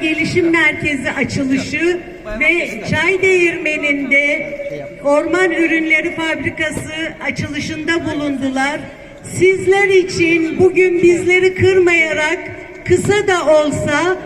Gelişim Merkezi açılışı ve Çay Değirmeni'nde Orman Ürünleri Fabrikası açılışında bulundular. Sizler için bugün bizleri kırmayarak kısa da olsa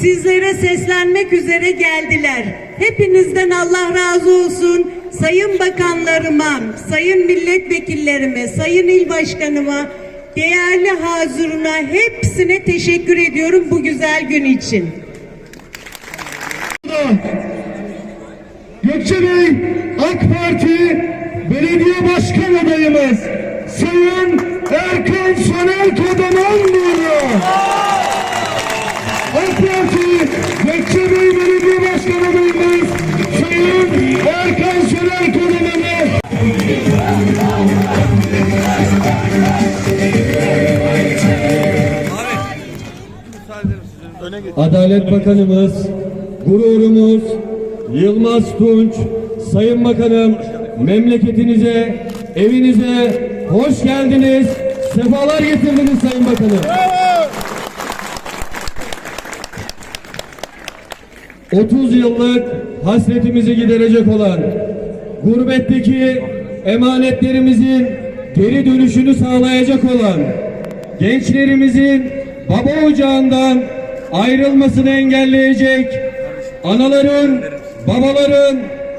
sizlere seslenmek üzere geldiler. Hepinizden Allah razı olsun. Sayın bakanlarıma, sayın milletvekillerime, sayın il başkanıma, değerli hazırına hepsine teşekkür ediyorum bu güzel gün için. Gökçe Bey AK Parti Belediye Başkan adayımız Sayın Erkan Soner Kodaman buyuruyor. AK Parti Gökçe Bey Belediye Başkan adayımız Adalet Bakanımız, gururumuz Yılmaz Tunç, Sayın Bakanım memleketinize, evinize hoş geldiniz, sefalar getirdiniz Sayın Bakanım. ...30 yıllık hasretimizi giderecek olan... ...gurbetteki emanetlerimizin geri dönüşünü sağlayacak olan... ...gençlerimizin baba ocağından ayrılmasını engelleyecek... ...anaların, babaların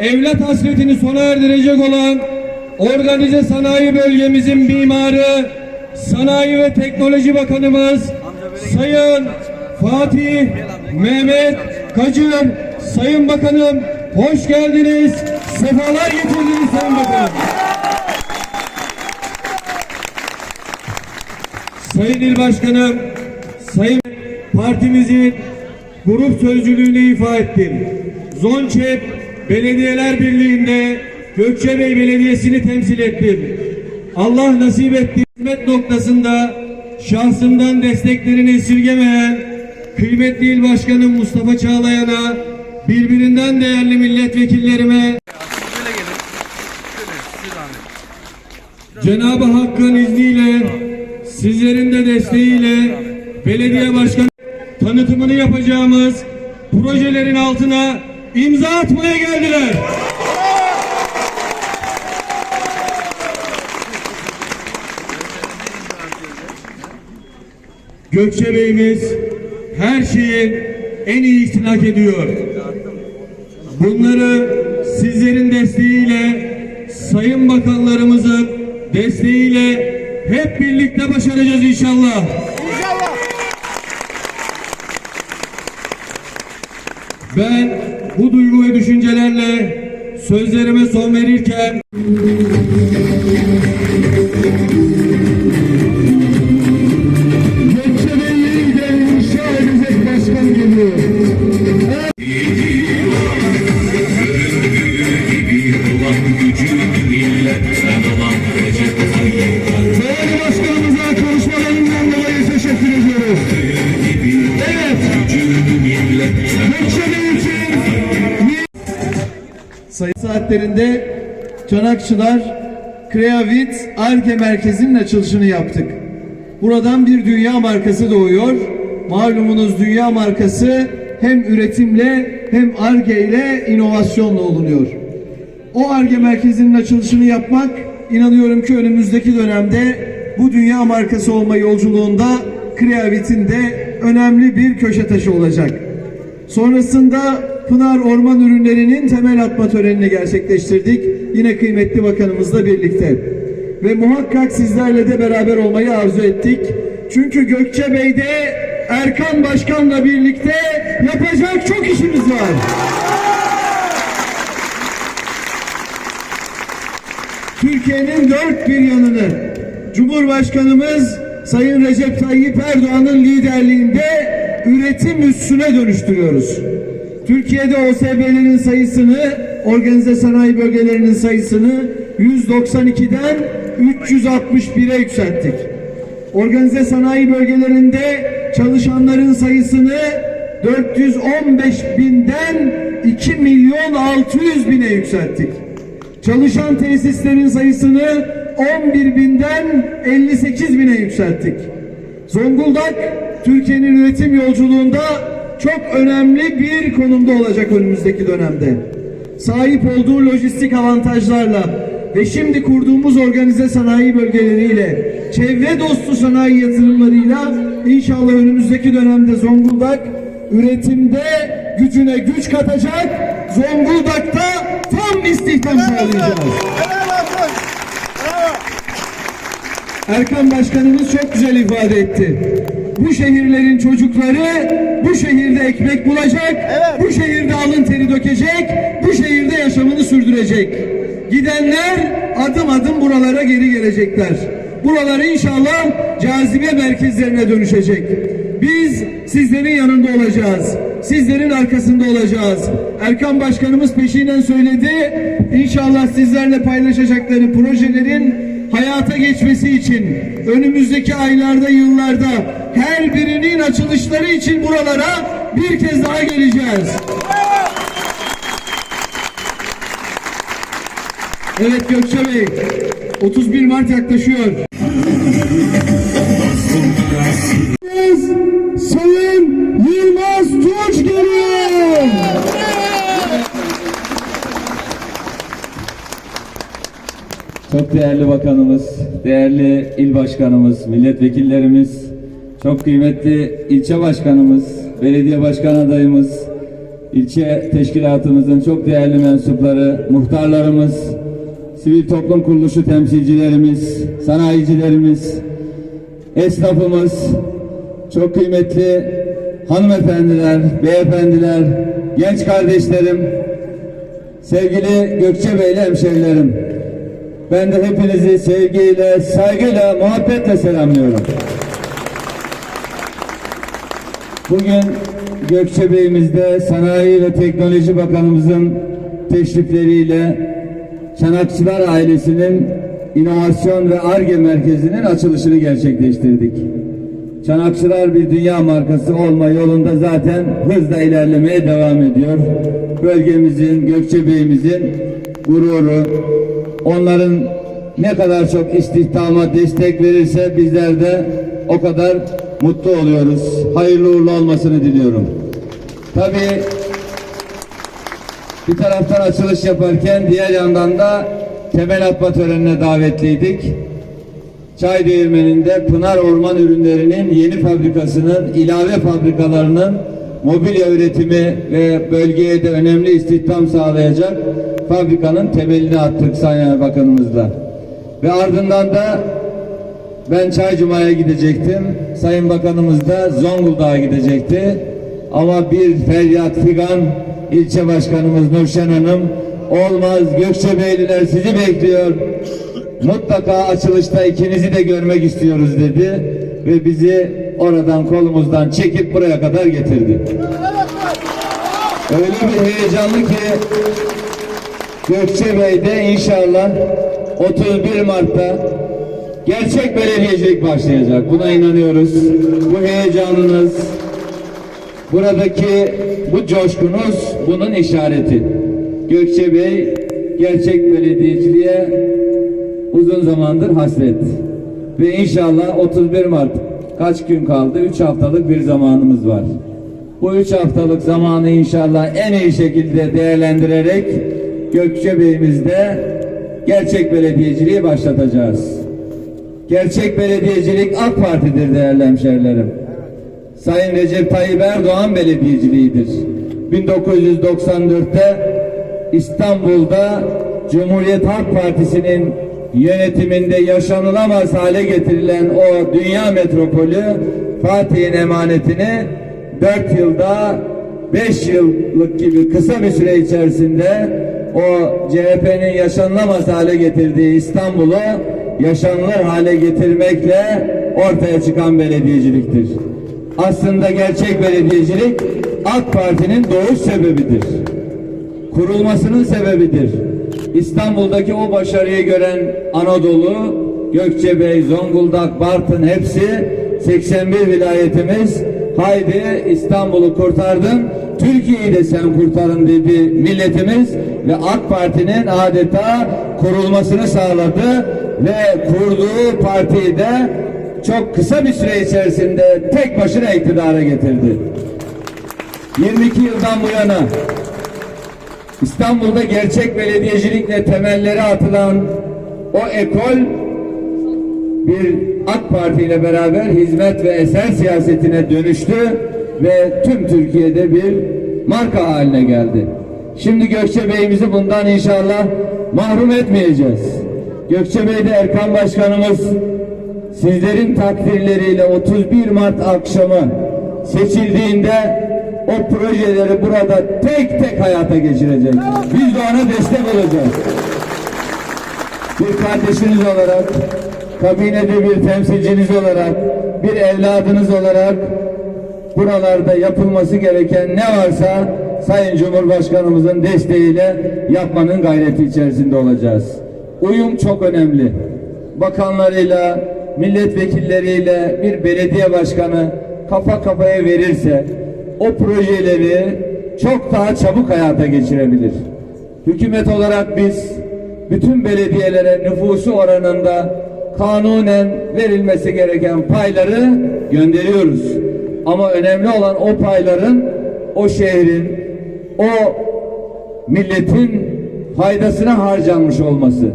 evlat hasretini sona erdirecek olan... ...organize sanayi bölgemizin mimarı... ...Sanayi ve Teknoloji Bakanımız... ...Sayın Fatih Mehmet Kacır, Sayın Bakanım hoş geldiniz, sefalar getirdiniz Sayın Bakanım. Sayın İl Başkanım, Sayın partimizin grup sözcülüğünü ifa ettim. Zonçep Belediyeler Birliği'nde Gökçebey Belediyesi'ni temsil ettim. Allah nasip etti hizmet noktasında şahsımdan desteklerini esirgemeyen kıymetli il başkanım Mustafa Çağlayan'a birbirinden değerli milletvekillerime Cenab-ı Hakk'ın izniyle sizlerin de desteğiyle belediye başkanı tanıtımını yapacağımız projelerin altına imza atmaya geldiler. Gökçe Bey'imiz her şeyin en iyisini hak ediyor. Bunları sizlerin desteğiyle, sayın bakanlarımızın desteğiyle hep birlikte başaracağız inşallah. Ben bu duygu ve düşüncelerle sözlerime son verirken Çanakçılar Kreavit Arge Merkezi'nin açılışını yaptık. Buradan bir dünya markası doğuyor. Malumunuz dünya markası hem üretimle hem Arge ile inovasyonla olunuyor. O Arge Merkezi'nin açılışını yapmak inanıyorum ki önümüzdeki dönemde bu dünya markası olma yolculuğunda Kreavit'in de önemli bir köşe taşı olacak. Sonrasında Pınar Orman Ürünleri'nin temel atma törenini gerçekleştirdik. Yine kıymetli bakanımızla birlikte. Ve muhakkak sizlerle de beraber olmayı arzu ettik. Çünkü Gökçebey'de Erkan Başkan'la birlikte yapacak çok işimiz var. Türkiye'nin dört bir yanını Cumhurbaşkanımız Sayın Recep Tayyip Erdoğan'ın liderliğinde üretim üssüne dönüştürüyoruz. Türkiye'de OSB'lerin sayısını, organize sanayi bölgelerinin sayısını 192'den 361'e yükselttik. Organize sanayi bölgelerinde çalışanların sayısını 415 binden 2 milyon 600 bine yükselttik. Çalışan tesislerin sayısını 11 binden 58 bine yükselttik. Zonguldak, Türkiye'nin üretim yolculuğunda çok önemli bir konumda olacak önümüzdeki dönemde. Sahip olduğu lojistik avantajlarla ve şimdi kurduğumuz organize sanayi bölgeleriyle, çevre dostu sanayi yatırımlarıyla inşallah önümüzdeki dönemde Zonguldak üretimde gücüne güç katacak, Zonguldak'ta tam istihdam sağlayacağız. Erkan Başkanımız çok güzel ifade etti. Bu şehirlerin çocukları bu şehirde ekmek bulacak, bu şehirde alın teri dökecek, bu şehirde yaşamını sürdürecek. Gidenler adım adım buralara geri gelecekler. Buralar inşallah cazibe merkezlerine dönüşecek. Biz sizlerin yanında olacağız. Sizlerin arkasında olacağız. Erkan Başkanımız peşinden söyledi. İnşallah sizlerle paylaşacakları projelerin hayata geçmesi için önümüzdeki aylarda, yıllarda her birinin açılışları için buralara bir kez daha geleceğiz. Evet Gökçe Bey, 31 Mart yaklaşıyor. Sayın Yılmaz Tunç geliyor. Çok değerli bakanımız, değerli il başkanımız, milletvekillerimiz, çok kıymetli ilçe başkanımız, belediye başkan adayımız, ilçe teşkilatımızın çok değerli mensupları, muhtarlarımız, sivil toplum kuruluşu temsilcilerimiz, sanayicilerimiz, esnafımız, çok kıymetli hanımefendiler, beyefendiler, genç kardeşlerim, sevgili Gökçe Beyli hemşerilerim. Ben de hepinizi sevgiyle, saygıyla, muhabbetle selamlıyorum. Bugün Gökçebeyimizde Sanayi ve Teknoloji Bakanımızın teşrifleriyle Çanakçılar ailesinin inovasyon ve ARGE merkezinin açılışını gerçekleştirdik. Çanakçılar bir dünya markası olma yolunda zaten hızla ilerlemeye devam ediyor. Bölgemizin, Gökçebeyimizin gururu, onların ne kadar çok istihdama destek verirse bizler de o kadar mutlu oluyoruz. Hayırlı uğurlu olmasını diliyorum. Tabii bir taraftan açılış yaparken diğer yandan da temel atma törenine davetliydik. Çay Değirmeni'nde Pınar Orman Ürünleri'nin yeni fabrikasının ilave fabrikalarının mobilya üretimi ve bölgeye de önemli istihdam sağlayacak fabrikanın temelini attık Sayın Bakanımızla. Ve ardından da ben Çaycuma'ya gidecektim. Sayın Bakanımız da Zonguldak'a gidecekti. Ama bir feryat figan ilçe başkanımız Nurşen Hanım olmaz Gökçebeyliler sizi bekliyor. Mutlaka açılışta ikinizi de görmek istiyoruz dedi ve bizi oradan kolumuzdan çekip buraya kadar getirdi. Öyle bir heyecanlı ki Gökçebey'de inşallah 31 Mart'ta gerçek belediyecilik başlayacak. Buna inanıyoruz. Bu heyecanınız, buradaki bu coşkunuz bunun işareti. Gökçebey gerçek belediyeciliğe uzun zamandır hasret. Ve inşallah 31 Mart kaç gün kaldı? 3 haftalık bir zamanımız var. Bu 3 haftalık zamanı inşallah en iyi şekilde değerlendirerek Gökçebey'imizde gerçek belediyeciliği başlatacağız. Gerçek belediyecilik AK Parti'dir değerli hemşerilerim. Sayın Recep Tayyip Erdoğan belediyeciliğidir. 1994'te İstanbul'da Cumhuriyet Halk Partisi'nin yönetiminde yaşanılamaz hale getirilen o dünya metropolü Fatih'in emanetini 4 yılda 5 yıllık gibi kısa bir süre içerisinde o CHP'nin yaşanılamaz hale getirdiği İstanbul'u yaşanılır hale getirmekle ortaya çıkan belediyeciliktir. Aslında gerçek belediyecilik AK Parti'nin doğuş sebebidir kurulmasının sebebidir. İstanbul'daki o başarıyı gören Anadolu, Gökçebey, Zonguldak, Bartın hepsi 81 vilayetimiz haydi İstanbul'u kurtardın, Türkiye'yi de sen kurtarın dedi milletimiz ve AK Parti'nin adeta kurulmasını sağladı ve kurduğu partiyi de çok kısa bir süre içerisinde tek başına iktidara getirdi. 22 yıldan bu yana İstanbul'da gerçek belediyecilikle temelleri atılan o ekol bir AK Parti ile beraber hizmet ve eser siyasetine dönüştü ve tüm Türkiye'de bir marka haline geldi. Şimdi Gökçe Bey'imizi bundan inşallah mahrum etmeyeceğiz. Gökçe Bey'de Erkan Başkanımız sizlerin takdirleriyle 31 Mart akşamı seçildiğinde o projeleri burada tek tek hayata geçirecek. Biz de ona destek olacağız bir kardeşiniz olarak, kabinede bir temsilciniz olarak, bir evladınız olarak buralarda yapılması gereken ne varsa Sayın Cumhurbaşkanımızın desteğiyle yapmanın gayreti içerisinde olacağız. Uyum çok önemli. Bakanlarıyla, milletvekilleriyle bir belediye başkanı kafa kafaya verirse o projeleri çok daha çabuk hayata geçirebilir. Hükümet olarak biz bütün belediyelere nüfusu oranında kanunen verilmesi gereken payları gönderiyoruz. Ama önemli olan o payların o şehrin, o milletin faydasına harcanmış olması.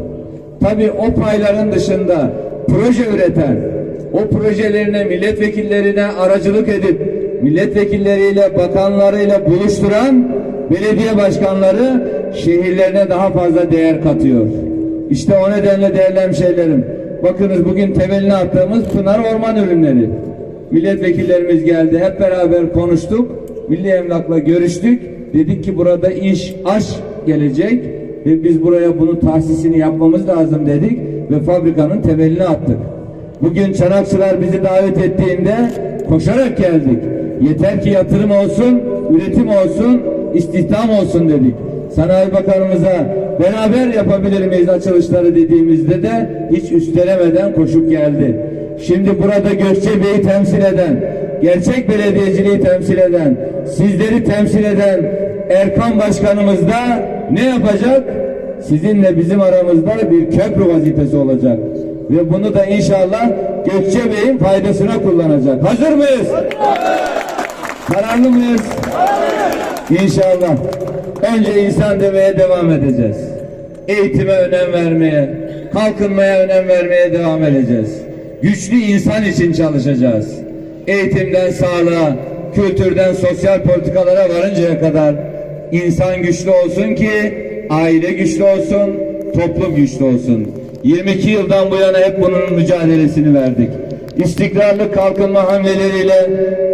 Tabii o payların dışında proje üreten, o projelerine milletvekillerine aracılık edip milletvekilleriyle, bakanlarıyla buluşturan belediye başkanları şehirlerine daha fazla değer katıyor. İşte o nedenle değerli hemşehrilerim, bakınız bugün temelini attığımız Pınar Orman Ürünleri. Milletvekillerimiz geldi, hep beraber konuştuk, Milli Emlak'la görüştük. Dedik ki burada iş, aş gelecek ve biz buraya bunun tahsisini yapmamız lazım dedik ve fabrikanın temelini attık. Bugün Çanakçılar bizi davet ettiğinde koşarak geldik. Yeter ki yatırım olsun, üretim olsun, istihdam olsun dedik. Sanayi Bakanımıza beraber yapabilir miyiz açılışları dediğimizde de hiç üstelemeden koşup geldi. Şimdi burada Gökçe Bey'i temsil eden, gerçek belediyeciliği temsil eden, sizleri temsil eden Erkan Başkanımız da ne yapacak? Sizinle bizim aramızda bir köprü vazifesi olacak. Ve bunu da inşallah Gökçe Bey'in faydasına kullanacak. Hazır mıyız? Kararlı mıyız? İnşallah. Önce insan demeye devam edeceğiz. Eğitime önem vermeye, kalkınmaya önem vermeye devam edeceğiz. Güçlü insan için çalışacağız. Eğitimden sağlığa, kültürden sosyal politikalara varıncaya kadar insan güçlü olsun ki aile güçlü olsun, toplum güçlü olsun. 22 yıldan bu yana hep bunun mücadelesini verdik. İstikrarlı kalkınma hamleleriyle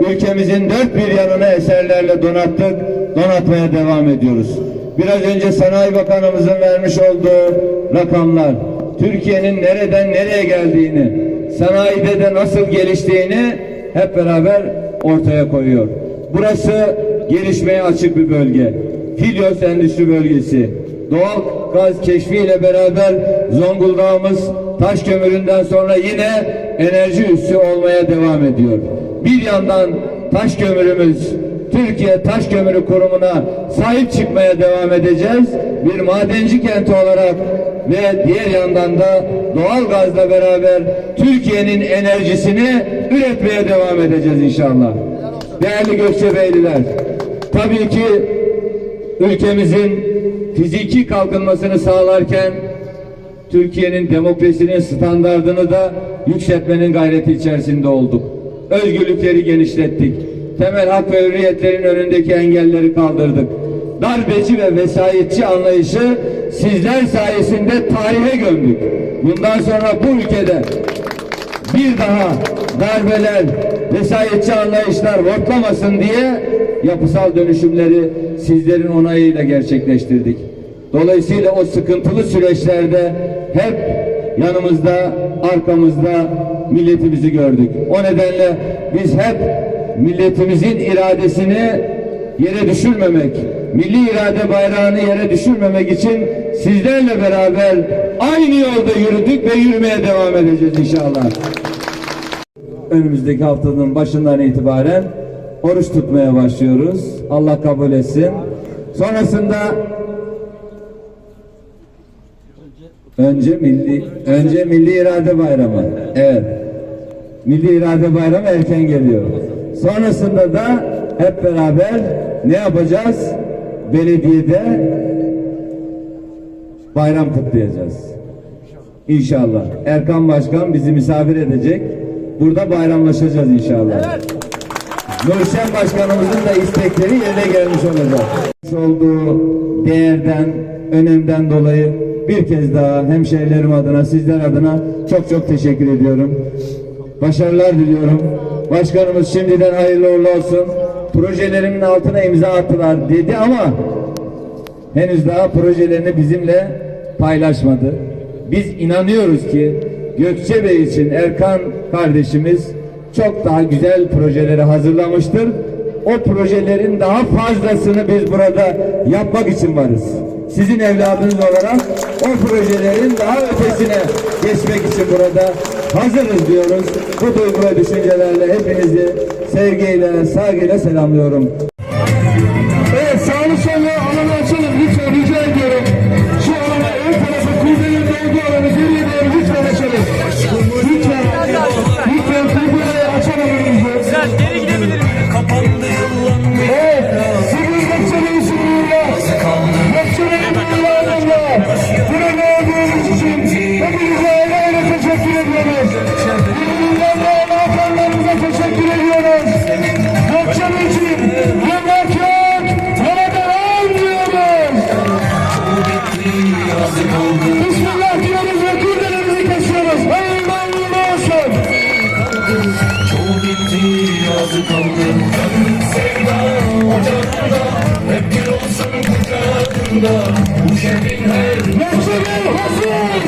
ülkemizin dört bir yanını eserlerle donattık, donatmaya devam ediyoruz. Biraz önce Sanayi Bakanımızın vermiş olduğu rakamlar, Türkiye'nin nereden nereye geldiğini, sanayide de nasıl geliştiğini hep beraber ortaya koyuyor. Burası gelişmeye açık bir bölge. Filyos Endüstri Bölgesi. Doğal gaz keşfiyle beraber Zonguldak'ımız taş kömüründen sonra yine enerji üssü olmaya devam ediyor. Bir yandan taş kömürümüz Türkiye Taş Kömürü Kurumu'na sahip çıkmaya devam edeceğiz. Bir madenci kenti olarak ve diğer yandan da doğal gazla beraber Türkiye'nin enerjisini üretmeye devam edeceğiz inşallah. Değerli Gökçebeyliler, tabii ki ülkemizin fiziki kalkınmasını sağlarken Türkiye'nin demokrasinin standardını da yükseltmenin gayreti içerisinde olduk. Özgürlükleri genişlettik. Temel hak ve hürriyetlerin önündeki engelleri kaldırdık. Darbeci ve vesayetçi anlayışı sizler sayesinde tarihe gömdük. Bundan sonra bu ülkede bir daha darbeler, vesayetçi anlayışlar hortlamasın diye yapısal dönüşümleri sizlerin onayıyla gerçekleştirdik. Dolayısıyla o sıkıntılı süreçlerde hep yanımızda, arkamızda milletimizi gördük. O nedenle biz hep milletimizin iradesini yere düşürmemek, milli irade bayrağını yere düşürmemek için sizlerle beraber aynı yolda yürüdük ve yürümeye devam edeceğiz inşallah önümüzdeki haftanın başından itibaren oruç tutmaya başlıyoruz. Allah kabul etsin. Sonrasında önce milli önce milli irade bayramı. Evet. Milli irade bayramı erken geliyor. Sonrasında da hep beraber ne yapacağız? Belediyede bayram kutlayacağız. İnşallah. Erkan Başkan bizi misafir edecek. Burada bayramlaşacağız inşallah. Nurşen Başkanımızın da istekleri yerine gelmiş olacak. Olduğu değerden, önemden dolayı bir kez daha hemşehrilerim adına, sizler adına çok çok teşekkür ediyorum. Başarılar diliyorum. Başkanımız şimdiden hayırlı uğurlu olsun. Projelerimin altına imza attılar dedi ama henüz daha projelerini bizimle paylaşmadı. Biz inanıyoruz ki Gökçebey için Erkan kardeşimiz çok daha güzel projeleri hazırlamıştır. O projelerin daha fazlasını biz burada yapmak için varız. Sizin evladınız olarak o projelerin daha ötesine geçmek için burada hazırız diyoruz. Bu duygu ve düşüncelerle hepinizi sevgiyle, saygıyla selamlıyorum. Evet sağlı sollu kucağında. Bu şehrin her Gökçe'nin